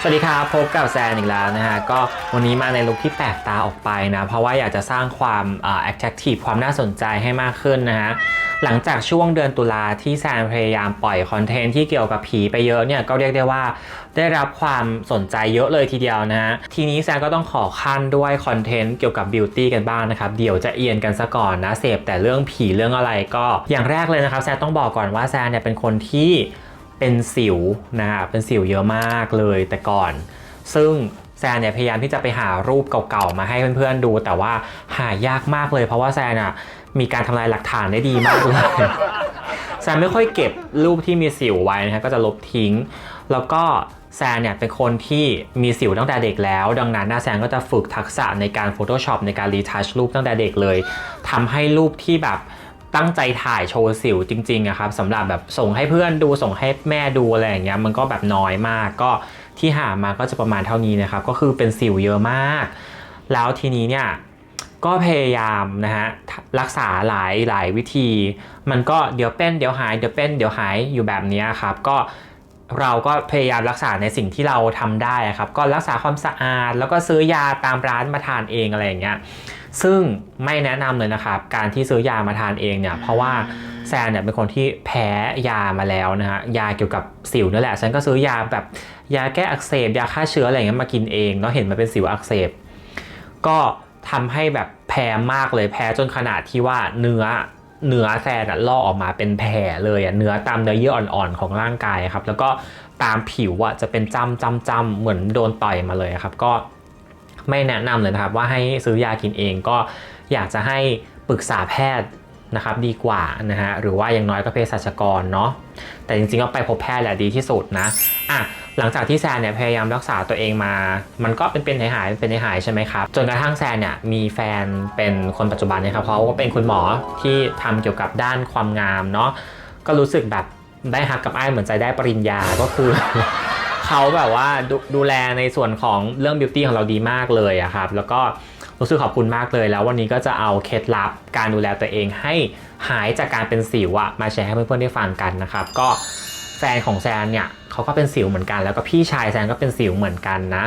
สวัสดีครับพบกับแซนอีกแล้วนะฮะก็วันนี้มาในลุคที่แปลกตาออกไปนะเพราะว่าอยากจะสร้างความอ่า attractive ความน่าสนใจให้มากขึ้นนะฮะหลังจากช่วงเดือนตุลาที่แซนพยายามปล่อยคอนเทนต์ที่เกี่ยวกับผีไปเยอะเนี่ยก็เรียกได้ว่าได้รับความสนใจเยอะเลยทีเดียวนะฮะทีนี้แซนก็ต้องขอขั้นด้วยคอนเทนต์เกี่ยวกับบิวตี้กันบ้างนะครับเดี๋ยวจะเอียนกันซะก่อนนะเสพแต่เรื่องผีเรื่องอะไรก็อย่างแรกเลยนะครับแซนต้องบอกก่อนว่าแซนเนี่ยเป็นคนที่ เป็นสิวนะครับเป็นสิวเยอะมากเลยแต่ก่อน ซึ่งแซนเนี่ยพยายามที่จะไปหารูปเก่าๆมาให้เพื่อนๆดู แต่ว่าหายากมากเลย เพราะว่าแซนอะมีการทำลายหลักฐานได้ดีมากเลยแซนไม่ค่อยเก็บรูปที่มีสิวไว้นะฮะก็จะลบทิ้ง แล้วก็แซนเนี่ยเป็นคนที่มีสิวตั้งแต่เด็กแล้ว ดังนั้นนะแซนก็จะฝึกทักษะในการ Photoshop ในการรีทัชรูปตั้งแต่เด็กเลยทำให้รูปที่แบบ ตั้งใจถ่ายโชว์สิวจริงๆอะครับสำหรับแบบส่งให้เพื่อนดูส่งให้แม่ดูอะไรอย่างเงี้ยมันก็แบบน้อยมาก ก็ที่หามาก็จะประมาณเท่านี้นะครับ ก็คือเป็นสิวเยอะมาก แล้วทีนี้เนี่ยก็พยายามนะฮะรักษาหลายหลายวิธี มันก็เดี๋ยวเป็นเดี๋ยวหายเดี๋ยวเป็นเดี๋ยวหายอยู่แบบนี้ครับก็เราก็พยายามรักษาในสิ่งที่เราทำได้ครับ ก็รักษาความสะอาด แล้วก็ซื้อยาตามร้านมาทานเองอะไรอย่างเงี้ย ซึ่งไม่แนะนำเลยนะครับ การที่ซื้อยามาทานเองเนี่ยเพราะว่าแซนเนี่ยเป็นคนที่แพ้ยามาแล้วนะฮะยาเกี่ยวกับสิวนั่นแหละฉันก็ซื้อยาแบบยาแก้อักเสบยาฆ่าเชื้ออะไรเงี้ยมากินเองเนาะเห็นมันเป็นสิวอักเสบ ก็ทำให้แบบแพ้มากเลยแพ้จนขนาดที่ว่าเนื้อเนื้อแซนอะลอกออกมาเป็นแผลเลยอะเนื้อตามเนื้อเยื่ออ่อนๆของร่างกายครับ แล้วก็ตามผิวอะจะเป็นจ้ำจ้ำจ้ำเหมือนโดนต่อยมาเลยครับ ก็ ไม่แนะนำเลยนะครับ ว่าให้ซื้อยากินเองก็อยากจะให้ปรึกษาแพทย์นะครับดีกว่านะฮะหรือว่าอย่างน้อยก็เภสัชกรเนาะแต่จริงๆก็ไปพบแพทย์แหละดีที่สุดนะอะหลังจากที่แซนเนี่ยพยายามรักษาตัวเองมา มันก็เป็นเป็นหายหายเป็นหายหายใช่ไหมครับ จนกระทั่งแซนเนี่ยมีแฟนเป็นคนปัจจุบันนะครับเพราะว่าเป็นคุณหมอที่ทำเกี่ยวกับด้านความงามเนาะก็รู้สึกแบบได้ฮักกับไอ้เหมือนใจได้ปริญญาก็คือ เขาแบบว่าดดูแลในส่วนของเรื่องบิวตี้ของเราดีมากเลยอะครับ แล้วก็รู้สึกขอบคุณมากเลย แล้ววันนี้ก็จะเอาเคล็ดลับการดูแลตัวเองให้หายจากการเป็นสิวอะมาแชร์ให้เพื่อนๆได้ฟังกันนะครับ ก็แฟนของแซนเนี่ยเขาก็เป็นสิวเหมือนกัน แล้วก็พี่ชายแซนก็เป็นสิวเหมือนกันนะ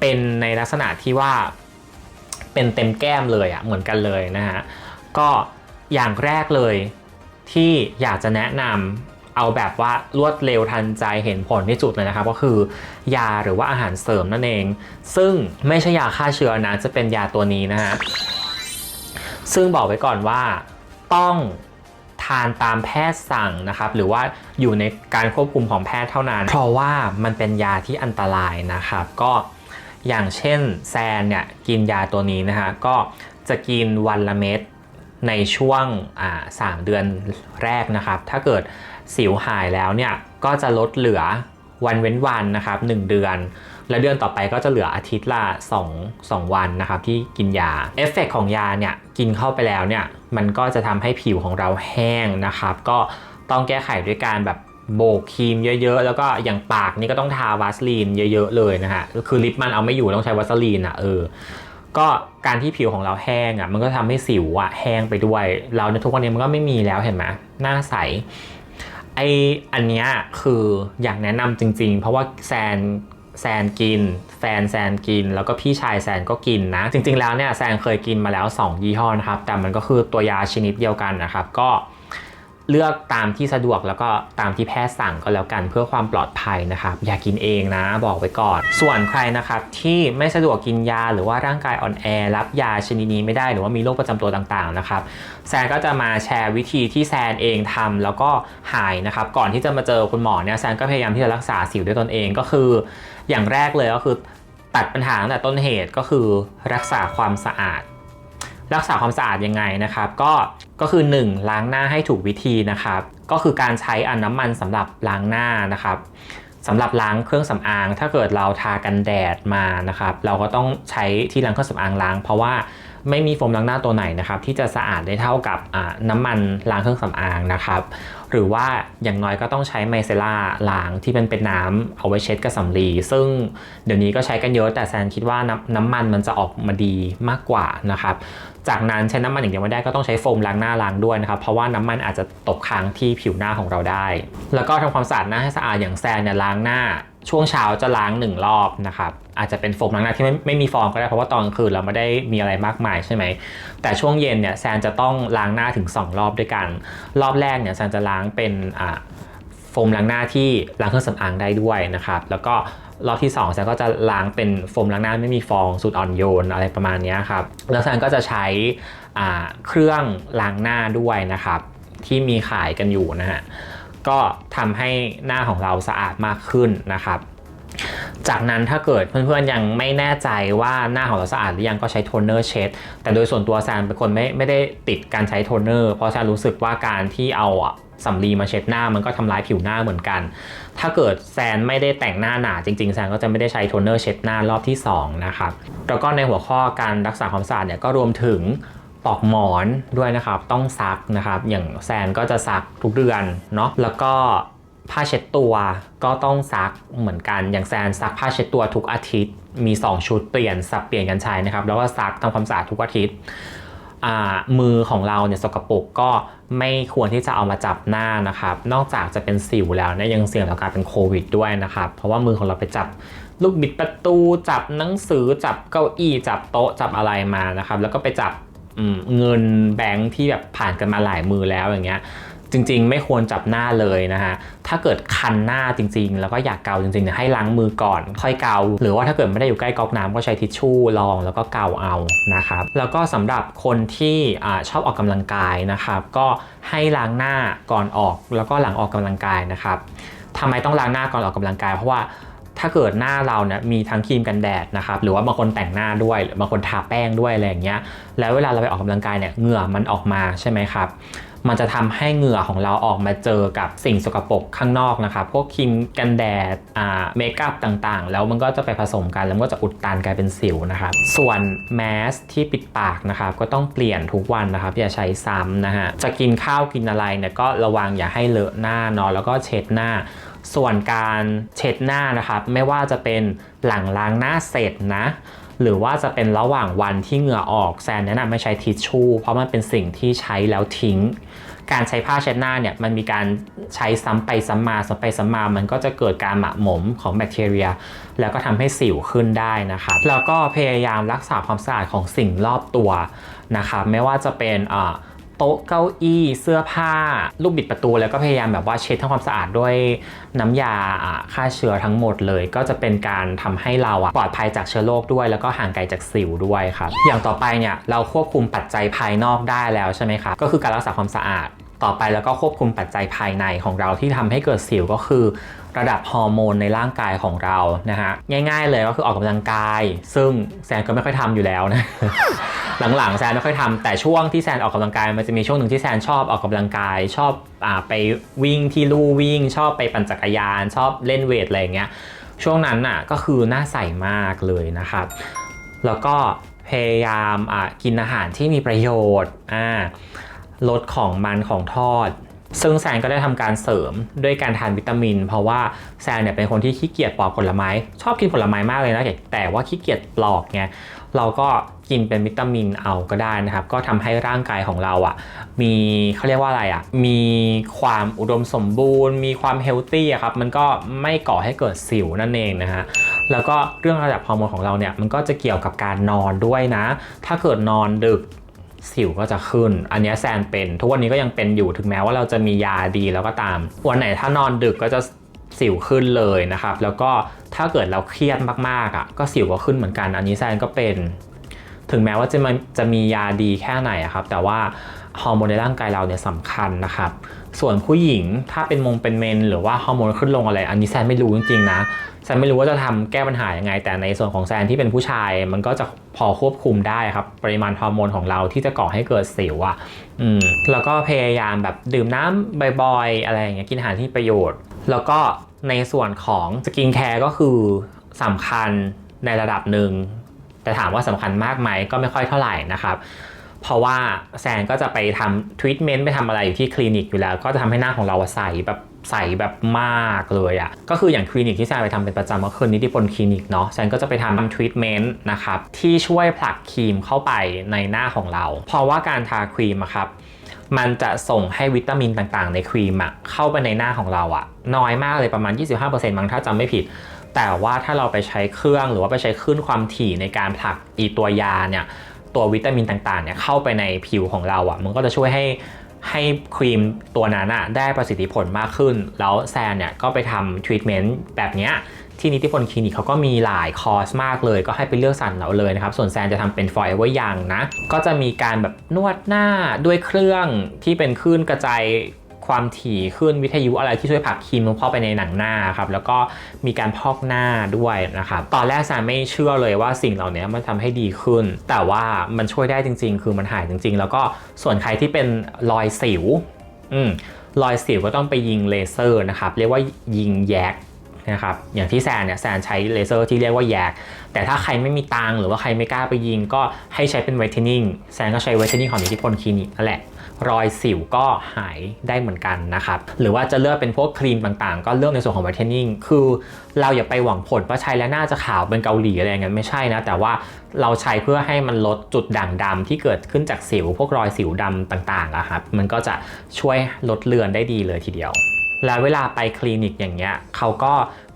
เป็นในลักษณะที่ว่าเป็นเต็มแก้มเลยอะเหมือนกันเลยนะฮะก็อย่างแรกเลยที่อยากจะแนะนำ เอาแบบว่ารวดเร็วทันใจเห็นผลที่สุดเลยนะครับก็คือยาหรือว่าอาหารเสริมนั่นเอง ซึ่งไม่ใช่ยาฆ่าเชื้อนะจะเป็นยาตัวนี้นะฮะซึ่งบอกไว้ก่อนว่าต้องทานตามแพทย์สั่งนะครับ หรือว่าอยู่ในการควบคุมของแพทย์เท่านั้น เพราะว่ามันเป็นยาที่อันตรายนะครับ ก็อย่างเช่นแซนเนี่ยกินยาตัวนี้นะฮะก็จะกินวันละเม็ดในช่วงสามเดือนแรกนะครับ ถ้าเกิดสิวหายแล้วเนี่ยก็จะลดเหลือวันเว้นวันนะครับ 1 เดือน และเดือนต่อไปก็จะเหลืออาทิตย์ละ2 2วันนะครับที่กินยาเอฟเฟกของยาเนี่ยกินเข้าไปแล้วเนี่ยมันก็จะทำให้ผิวของเราแห้งนะครับ ก็ต้องแก้ไขด้วยการแบบโบกครีมเยอะๆ แล้วก็อย่างปากนี่ก็ต้องทาวาสลีนเยอะๆเลยนะฮะคือลิปมันเอาไม่อยู่ต้องใช้วาสลีนอะเออก็การที่ผิวของเราแห้งอะมันก็ทำให้สิวอะแห้งไปด้วย เราในทุกวันนี้มันก็ไม่มีแล้วเห็นไหมหน้าใส ไออันเนี้ยคืออยากแนะนำจริง ๆ เพราะว่าแซนแซนกิน แฟนแซนกิน แล้วก็พี่ชายแซนก็กินนะ จริง ๆ แล้วเนี่ยแซนเคยกินมาแล้ว 2 ยี่ห้อนะครับ แต่มันก็คือตัวยาชนิดเดียวกันนะครับ ก็ เลือกตามที่สะดวกแล้วก็ตามที่แพทย์สั่งก็แล้วกันเพื่อความปลอดภัยนะครับ อย่ากินเองนะบอกไว้ก่อน ส่วนใครนะครับที่ไม่สะดวกกินยาหรือว่าร่างกายอ่อนแอรับยาชนิดนี้ไม่ได้หรือว่ามีโรคประจำตัวต่างๆนะครับแซนก็จะมาแชร์วิธีที่แซนเองทำแล้วก็หายนะครับ ก่อนที่จะมาเจอคุณหมอเนี่ยแซนก็พยายามที่จะรักษาสิวด้วยตนเองก็คือ อย่างแรกเลยก็คือตัดปัญหาตั้งแต่ต้นเหตุก็คือรักษาความสะอาด รักษาความสะอาดยังไงนะครับ ก็ก็คือ 1 ล้างหน้าให้ถูกวิธีนะครับ ก็คือการใช้อันน้ำมันสำหรับล้างหน้านะครับสำหรับล้างเครื่องสำอาง ถ้าเกิดเราทากันแดดมานะครับ เราก็ต้องใช้ที่ล้างเครื่องสำอางล้าง เพราะว่าไม่มีโฟมล้างหน้าตัวไหนนะครับ ที่จะสะอาดได้เท่ากับอ่าน้ำมันล้างเครื่องสำอางนะครับ หรือว่าอย่างน้อยก็ต้องใช้ไมเซล่าล้างที่เป็นเป็นน้ำเอาไว้เช็ดกับสำลีซึ่งเดี๋ยวนี้ก็ใช้กันเยอะแต่แซนคิดว่าน้ำน้ำมันมันจะออกมาดีมากกว่านะครับจากนั้นใช้น้ำมันอย่างเดียวไม่ได้ก็ต้องใช้โฟมล้างหน้าล้างด้วยนะครับเพราะว่าน้ำมันอาจจะตกค้างที่ผิวหน้าของเราได้ แล้วก็ทำความสะอาดหน้าให้สะอาดอย่างแซนเนี่ยล้างหน้าช่วงเช้าจะล้างหนึ่งรอบนะครับอาจจะเป็นโฟมล้างหน้าที่ไม่ไม่มีฟองก็ได้เพราะว่าตอนกลางคืนเราไม่ได้มีอะไรมากมายใช่ไหมแต่ช่วงเย็นเนี่ยแซนจะต้องล้างหน้าถึง 2 รอบด้วยกัน รอบแรกเนี่ยแซนจะล้างเป็นโฟมล้างหน้าที่ล้างเครื่องสำอางได้ด้วยนะครับ แล้วก็รอบที่2แซนก็จะล้างเป็นโฟมล้างหน้าไม่มีฟองสูตรอ่อนโยนอะไรประมาณนี้ครับแล้วแซนก็จะใช้เครื่องล้างหน้าด้วยนะครับ ที่มีขายกันอยู่นะฮะก็ทำให้หน้าของเราสะอาดมากขึ้นนะครับ จากนั้นถ้าเกิดเพื่อนๆยังไม่แน่ใจว่าหน้าของเราสะอาดหรือยังก็ใช้โทนเนอร์เช็ดแต่โดยส่วนตัวแซนเป็นคนไม่ไม่ได้ติดการใช้โทนเนอร์ เพราะแซนรู้สึกว่าการที่เอาอะสำลีมาเช็ดหน้ามันก็ทำร้ายผิวหน้าเหมือนกัน ถ้าเกิดแซนไม่ได้แต่งหน้าหนาจริงๆ แซนก็จะไม่ได้ใช้โทนเนอร์เช็ดหน้ารอบที่สองนะครับ แล้วก็ในหัวข้อการรักษาความสะอาดเนี่ยก็รวมถึงปอกหมอนด้วยนะครับ ต้องซักนะครับ อย่างแซนก็จะซักทุกเดือนเนาะ แล้วก็ ผ้าเช็ดตัวก็ต้องซักเหมือนกันอย่างแซนซักผ้าเช็ดตัวทุกอาทิตย์ มี 2 ชุดเปลี่ยนสับเปลี่ยนกันใช้นะครับ แล้วก็ซักทำความสะอาดทุกอาทิตย์มือของเราเนี่ยสกปรกก็ไม่ควรที่จะเอามาจับหน้านะครับ นอกจากจะเป็นสิวแล้วเนี่ยยังเสี่ยงต่อการเป็นโควิดด้วยนะครับ เพราะว่ามือของเราไปจับลูกบิดประตูจับหนังสือจับเก้าอี้จับโต๊ะจับอะไรมานะครับ แล้วก็ไปจับเงินแบงค์ที่แบบผ่านกันมาหลายมือแล้วอย่างเงี้ย จริง ๆ ไม่ควรจับหน้าเลยนะฮะถ้าเกิดคันหน้าจริง ๆ แล้วก็อยากเกาจริงๆเนี่ยให้ล้างมือก่อน ค่อยเกา หรือว่าถ้าเกิดไม่ได้อยู่ใกล้ก๊อกน้ำก็ใช้ทิชชู่รองแล้วก็เกาเอานะครับแล้วก็สำหรับคนที่อชอบออกกำลังกายนะครับก็ให้ล้างหน้าก่อนออกแล้วก็หลังออกกำลังกายนะครับทำไมต้องล้างหน้าก่อนออกกำลังกาย เพราะว่าถ้าเกิดหน้าเราเนี่ยมีทั้งครีมกันแดดนะครับหรือว่าบางคนแต่งหน้าด้วยหรือบางคนทาแป้งด้วยอะไรอย่างเงี้ยแล้วเวลาเราไปออกกำลังกายเนี่ยเหงื่อมันออกมาใช่ไหมครับ มันจะทำให้เหงื่อของเราออกมาเจอกับสิ่งสกปรกข้างนอกนะครับพวกครีมกันแดดอ่าเมคอัพต่างๆ แล้วมันก็จะไปผสมกันแล้วก็จะอุดตันกลายเป็นสิวนะครับส่วนแมสที่ปิดปากนะครับก็ต้องเปลี่ยนทุกวันนะครับอย่าใช้ซ้ำนะฮะจะกินข้าวกินอะไรเนี่ยก็ระวังอย่าให้เลอะหน้าเนาะแล้วก็เช็ดหน้าส่วนการเช็ดหน้านะครับ ไม่ว่าจะเป็นหลังล้างหน้าเสร็จนะ หรือว่าจะเป็นระหว่างวันที่เหงื่อออกแซนแนะนำไม่ใช้ทิชชู่เพราะมันเป็นสิ่งที่ใช้แล้วทิ้ง การใช้ผ้าเช็ดหน้าเนี่ยมันมีการใช้ซ้ำไปซ้ำมาซ้ำไปซ้ำมา มันก็จะเกิดการหมักหมมของแบคทีเรีย แล้วก็ทำให้สิวขึ้นได้นะครับแล้วก็พยายามรักษาความสะอาดของสิ่งรอบตัวนะครับไม่ว่าจะเป็นโต๊ะเก้าอี้เสื้อผ้า ลูกบิดประตู แล้วก็พยายามแบบว่าเช็ดทำความสะอาดด้วยน้ำยาอ่าฆ่าเชื้อทั้งหมดเลย ก็จะเป็นการทำให้เราปลอดภัยจากเชื้อโรคด้วย แล้วก็ห่างไกลจากสิวด้วยครับอย่างต่อไปเนี่ยเราควบคุมปัจจัยภายนอกได้แล้วใช่ไหมครับก็คือการรักษาความสะอาด ต่อไปแล้วก็ควบคุมปัจจัยภายในของเราที่ทำให้เกิดสิวก็คือ ระดับฮอร์โมนในร่างกายของเรานะฮะง่ายๆเลยก็คือออกกำลังกาย ซึ่งแซนก็ไม่ค่อยทำอยู่แล้วนะหลังๆแซนไม่ค่อยทำแต่ช่วงที่แซนออกกำลังกายมันจะมีช่วงหนึ่งที่แซนชอบออกกำลังกาย ชอบอไปวิ่งที่ลู่วิ่ง ชอบไปปั่นจักรยาน ชอบเล่นเวทอะไรอย่างเงี้ยช่วงนั้นน่ะก็คือหน้าใสมากเลยนะครับ แล้วก็พยายามอะกินอาหารที่มีประโยชน์อ่า ลดของมันของทอด ซึ่งแซนก็ได้ทำการเสริมด้วยการทานวิตามิน เพราะว่าแซนเนี่ยเป็นคนที่ขี้เกียจปอกผลไม้ ชอบกินผลไม้มากเลยนะแต่ว่าขี้เกียจปลอกไงเราก็กินเป็นวิตามินเอาก็ได้นะครับ ก็ทำให้ร่างกายของเราอะ มีเขาเรียกว่าอะไรอะ มีความอุดมสมบูรณ์ มีความเฮลตี้ครับ มันก็ไม่ก่อให้เกิดสิวนั่นเองนะฮะ แล้วก็เรื่องระดับฮอร์โมนของเราเนี่ย มันก็จะเกี่ยวกับการนอนด้วยนะ ถ้าเกิดนอนดึก สิวก็จะขึ้น อันนี้แซนเป็น ทุกวันนี้ก็ยังเป็นอยู่ถึงแม้ว่าเราจะมียาดีแล้วก็ตาม วันไหนถ้านอนดึกก็จะสิวขึ้นเลยนะครับ แล้วก็ถ้าเกิดเราเครียดมากๆอะก็สิวก็ขึ้นเหมือนกัน อันนี้แซนก็เป็น ถึงแม้ว่าจะมันจะมียาดีแค่ไหนอะครับ แต่ว่าฮอร์โมนในร่างกายเราเนี่ยสำคัญนะครับ ส่วนผู้หญิงถ้าเป็นมงเป็นเมน หรือว่าฮอร์โมนขึ้นลงอะไร อันนี้แซนไม่รู้จริงๆนะ แซนไม่รู้ว่าจะทำแก้ปัญหายังไง แต่ในส่วนของแซนที่เป็นผู้ชายมันก็จะพอควบคุมได้ครับ ปริมาณฮอร์โมนของเราที่จะก่อให้เกิดสิวอะอืมแล้วก็พยายามแบบดื่มน้ำบ่อยๆอะไรอย่างเงี้ยกินอาหารที่ประโยชน์ แล้วก็ในส่วนของสกินแคร์ก็คือสำคัญในระดับหนึ่งแต่ถามว่าสำคัญมากไหมก็ไม่ค่อยเท่าไหร่นะครับเพราะว่าแซนก็จะไปทำทรีทเมนต์ไปทำอะไรอยู่ที่คลินิกอยู่แล้ว ก็จะทำให้หน้าของเราใสแบบ ใสแบบมากเลยอะ่ะก็คืออย่างคลินิกที่แซนไปทำเป็นประจำก็คือนิติพลคลินิกเนาะแซนก็จะไปทำทรีทเมนต์นะครับที่ช่วยผลักครีมเข้าไปในหน้าของเรา เพราะว่าการทาครีมอะครับมันจะส่งให้วิตามินต่างๆ ในครีมอะเข้าไปในหน้าของเราอะน้อยมากเลยประมาณ 25%มั้งถ้าจำไม่ผิด แต่ว่าถ้าเราไปใช้เครื่องหรือว่าไปใช้คลื่นความถี่ในการผลักอีตัวยาเนี่ยตัววิตามินต่างๆเนี่ยเข้าไปในผิวของเราอะ่ะมันก็จะช่วยให้ ให้ครีมตัวนั้นอะได้ประสิทธิผลมากขึ้น แล้วแซนเนี่ยก็ไปทำทรีทเมนต์แบบเนี้ยที่นิติพลคลินิกเขาก็มีหลายคอร์สมากเลย ก็ให้ไปเลือกสรรเอาเลยนะครับ ส่วนแซนจะทำเป็นฟอยล์ไว้ยังนะ ก็จะมีการแบบนวดหน้าด้วยเครื่องที่เป็นคลื่นกระจาย ความถี่ขึ้นวิทยุอะไรที่ช่วยผลักครีมลงเข้าไปในหนังหน้าครับแล้วก็มีการพอกหน้าด้วยนะครับตอนแรกซาไม่เชื่อเลยว่าสิ่งเหล่านี้มันทำให้ดีขึ้น แต่ว่ามันช่วยได้จริง ๆ คือมันหายจริง ๆ แล้วก็ส่วนใครที่เป็นรอยสิวอืมรอยสิวก็ต้องไปยิงเลเซอร์นะครับเรียกว่ายิงแยก นะครับอย่างที่แซนเนี่ยแซนใช้เลเซอร์ที่เรียกว่าแยก แต่ถ้าใครไม่มีตังหรือว่าใครไม่กล้าไปยิงก็ให้ใช้เป็นไวท์เทนนิ่งแซนก็ใช้ไวท์เทนนิ่งของนิติพลคลินิกนั่นแหละรอยสิวก็หายได้เหมือนกันนะครับ หรือว่าจะเลือกเป็นพวกครีมต่างๆ ก็เลือกในส่วนของไวท์เทนนิ่งคือเราอย่าไปหวังผลว่าใช้แล้วน่าจะขาวเป็นเกาหลีอะไรอย่างนั้นไม่ใช่นะ แต่ว่าเราใช้เพื่อให้มันลดจุดด่างดำที่เกิดขึ้นจากสิว พวกรอยสิวดำต่างๆอะครับมันก็จะช่วยลดเลือนได้ดีเลยทีเดียว แล้วเวลาไปคลินิกอย่างเงี้ยเขาก็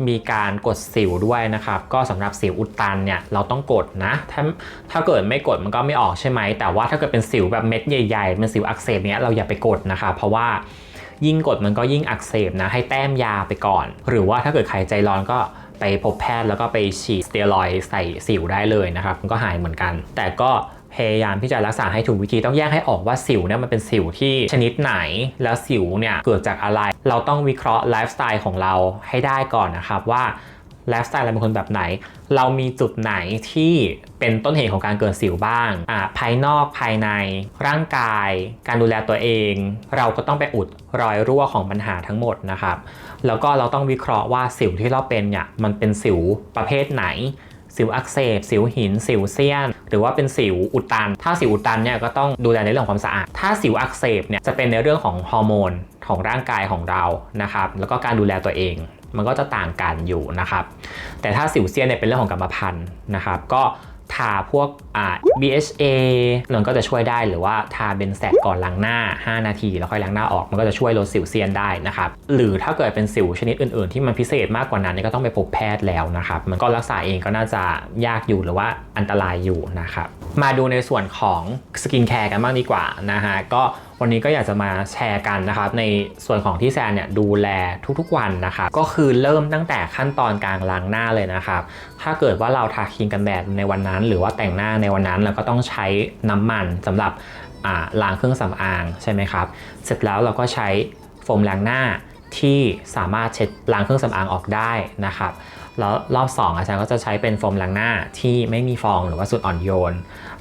มีการกดสิวด้วยนะครับ ก็สำหรับสิวอุดตันเนี่ยเราต้องกดนะ ถ้าถ้าเกิดไม่กดมันก็ไม่ออกใช่ไหม แต่ว่าถ้าเกิดเป็นสิวแบบเม็ดใหญ่ๆ เป็นสิวอักเสบเนี้ยเราอย่าไปกดนะคะเพราะว่ายิ่งกดมันก็ยิ่งอักเสบนะ ให้แต้มยาไปก่อน หรือว่าถ้าเกิดใครใจร้อนก็ไปพบแพทย์แล้วก็ไปฉีดสเตียรอยด์ใส่สิวได้เลยนะครับ มันก็หายเหมือนกัน แต่ก็ พยายามที่จะรักษาให้ถูกวิธีต้องแยกให้ออกว่าสิวเนี่ยมันเป็นสิวที่ชนิดไหน แล้วสิวเนี่ยเกิดจากอะไร เราต้องวิเคราะห์ไลฟ์สไตล์ของเราให้ได้ก่อนนะครับว่าไลฟ์สไตล์เราเป็นคนแบบไหน เรามีจุดไหนที่เป็นต้นเหตุของการเกิดสิวบ้าง อ่า ภายนอก ภายใน ร่างกาย การดูแลตัวเอง เราก็ต้องไปอุดรอยรั่วของปัญหาทั้งหมดนะครับ แล้วก็เราต้องวิเคราะห์ว่าสิวที่เราเป็นเนี่ย มันเป็นสิวประเภทไหน สิวอักเสบ สิวหิน สิวเซียน หรือว่าเป็นสิวอุดตัน ถ้าสิวอุดตันเนี่ยก็ต้องดูแลในเรื่องของความสะอาด ถ้าสิวอักเสบเนี่ยจะเป็นในเรื่องของฮอร์โมนของร่างกายของเรานะครับ แล้วก็การดูแลตัวเองมันก็จะต่างกันอยู่นะครับ แต่ถ้าสิวเซียนเนี่ยเป็นเรื่องของกรรมพันธุ์นะครับ ก็ ทาพวกอ่า BHA นนก็จะช่วยได้หรือว่าทาเบนแซกก่อนล้างหน้า 5 นาที แล้วค่อยล้างหน้าออก มันก็จะช่วยลดสิวเซียนได้นะครับ หรือถ้าเกิดเป็นสิวชนิดอื่นๆ ที่มันพิเศษมากกว่านั้นก็ต้องไปพบแพทย์แล้วนะครับ มันก็รักษาเองก็น่าจะยากอยู่หรือว่าอันตรายอยู่นะครับ มาดูในส่วนของสกินแคร์กันบ้างดีกว่านะฮะก็วันนี้ก็อยากจะมาแชร์กันนะครับ ในส่วนของที่แซนเนี่ยดูแลทุกๆวันนะครับก็คือเริ่มตั้งแต่ขั้นตอนการล้างหน้าเลยนะครับ ถ้าเกิดว่าเราทาครีมกันแดดในวันนั้น หรือว่าแต่งหน้าในวันนั้นเราก็ต้องใช้น้ำมันสำหรับล้างเครื่องสำอางใช่ไหมครับ เสร็จแล้วเราก็ใช้โฟมล้างหน้าที่สามารถเช็ดล้างเครื่องสำอางออกได้นะครับแล้วรอบ2อาจารย์ก็จะใช้เป็นโฟมล้างหน้าที่ไม่มีฟองหรือว่าสูตรอ่อนโยน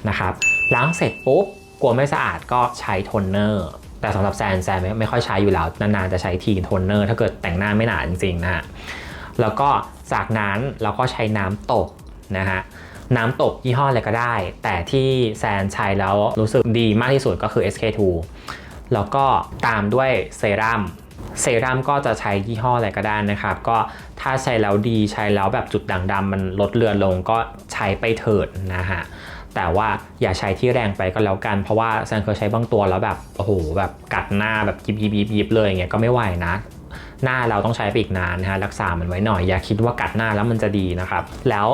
นะครับล้างเสร็จปุ๊บ กลัวไม่สะอาดก็ใช้โทนเนอร์แต่สำหรับแซนแซนไม่ไม่ค่อยใช้อยู่แล้ว นานๆจะใช้ทีโทนเนอร์ถ้าเกิดแต่งหน้าไม่หนาจริงๆนะฮะแล้วก็จากนั้นเราก็ใช้น้ำตกนะฮะน้ำตกยี่ห้ออะไรก็ได้ แต่ที่แซนใช้แล้วรู้สึกดีมากที่สุดก็คือ SK2 แล้วก็ตามด้วยเซรั่มเซรั่มก็จะใช้ยี่ห้ออะไรก็ได้นะครับ ก็ถ้าใช้แล้วดีใช้แล้วแบบจุดด่างดำมันลดเลือนลงก็ใช้ไปเถิดนะฮะ แต่ว่าอย่าใช้ที่แรงไปก็แล้วกัน เพราะว่าแซนเคยใช้บางตัวแล้วแบบโอ้โหแบบกัดหน้าแบบยิบยิบยิบยิบเลยอย่างเงี้ยก็ไม่ไหวนะหน้าเราต้องใช้ไปอีกนานนะฮะรักษามันไว้หน่อยอย่าคิดว่ากัดหน้าแล้วมันจะดีนะครับ แล้ว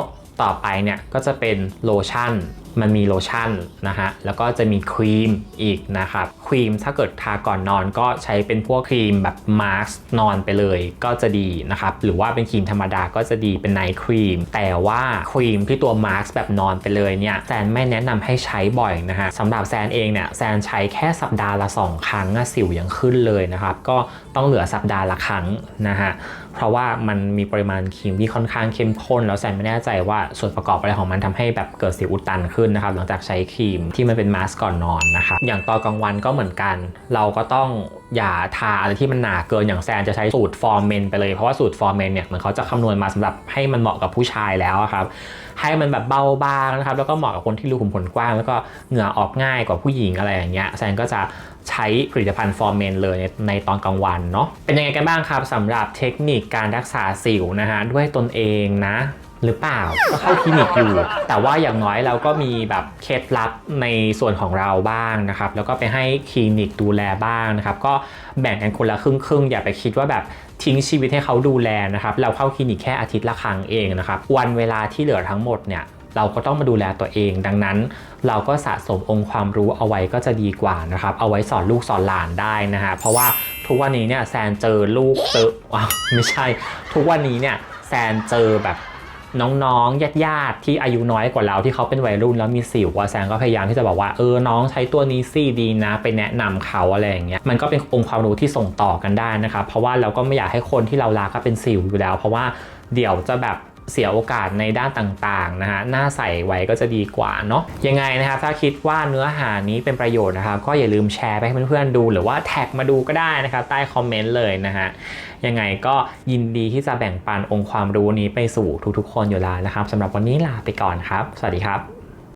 ต่อไปเนี่ยก็จะเป็นโลชั่น มันมีโลชั่นนะฮะ แล้วก็จะมีครีมอีกนะครับ ครีมถ้าเกิดทาก่อนนอนก็ใช้เป็นพวกครีมแบบมาสก์นอนไปเลยก็จะดีนะครับ หรือว่าเป็นครีมธรรมดาก็จะดีเป็นไนท์ครีม แต่ว่าครีมที่ตัวมาสก์แบบนอนไปเลยเนี่ยแซนไม่แนะนำให้ใช้บ่อยนะฮะสำหรับแซนเองเนี่ยแซนใช้แค่สัปดาห์ละ 2 ครั้งสิวยังขึ้นเลยนะครับ ก็ต้องเหลือสัปดาห์ละครั้งนะฮะเพราะว่ามันมีปริมาณครีมที่ค่อนข้างเข้มข้น แล้วแซนไม่แน่ใจว่าส่วนประกอบอะไรของมันทำให้แบบเกิดสิวอุดตันขึ้นนะครับหลังจากใช้ครีมที่มันเป็นมาสก์ก่อนนอนนะครับอย่างตอนกลางวันก็เหมือนกัน เราก็ต้องอย่าทาอะไรที่มันหนาเกินอย่างแซนจะใช้สูตรฟอร์เมนไปเลยเพราะว่าสูตรฟอร์เมนเนี่ยเหมือนเขาจะคำนวณมาสำหรับให้มันเหมาะกับผู้ชายแล้วครับให้มันแบบเบาบางนะครับแล้วก็เหมาะกับคนที่รูขุมขนกว้าง แล้วก็เหงื่อออกง่ายกว่าผู้หญิงอะไรอย่างเงี้ยแซนก็จะใช้ผลิตภัณฑ์ฟอร์เมนเลยในในตอนกลางวันเนาะเป็นยังไงกันบ้างครับสำหรับเทคนิคการรักษาสิวนะฮะด้วยตนเองนะ หรือเปล่าก็เข้าคลินิกอยู่ แต่ว่าอย่างน้อยเราก็มีแบบเคล็ดลับในส่วนของเราบ้างนะครับ แล้วก็ไปให้คลินิกดูแลบ้างนะครับ ก็แบ่งกันคนละครึ่งครึ่งอย่าไปคิดว่าแบบทิ้งชีวิตให้เขาดูแลนะครับ เราเข้าคลินิกแค่อาทิตย์ละครั้งเองนะครับ วันเวลาที่เหลือทั้งหมดเนี่ยเราก็ต้องมาดูแลตัวเอง ดังนั้น เราก็สะสมองค์ความรู้เอาไว้ก็จะดีกว่านะครับ เอาไว้สอนลูกสอนหลานได้นะฮะ เพราะว่าทุกวันนี้เนี่ยแซนเจอลูกเจอว้าไม่ใช่ ทุกวันนี้เนี่ยแซนเจอแบบ น้องๆญาติๆที่อายุน้อยกว่าเราที่เขาเป็นวัยรุ่นแล้วมีสิววะแซงก็พยายามที่จะบอกว่าเออน้องใช้ตัวนี้สิดีนะไปแนะนำเขาอะไรอย่างเงี้ยมันก็เป็นองค์ความรู้ที่ส่งต่อกันได้นะครับเพราะว่าเราก็ไม่อยากให้คนที่เรารักก็เป็นสิวอยู่แล้ว เพราะว่าเดี๋ยวจะแบบ เสียโอกาสในด้านต่างๆนะฮะหน้าใส่ไว้ก็จะดีกว่าเนาะยังไงนะครับถ้าคิดว่าเนื้อหานี้เป็นประโยชน์นะครับ ก็อย่าลืมแชร์ไปให้เพื่อนๆดู หรือว่าแท็กมาดูก็ได้นะครับใต้คอมเมนต์เลยนะฮะยังไงก็ยินดีที่จะแบ่งปันองค์ความรู้นี้ไปสู่ทุกๆ คนอยู่แล้วนะครับสำหรับวันนี้ลาไปก่อนครับ สวัสดีครับ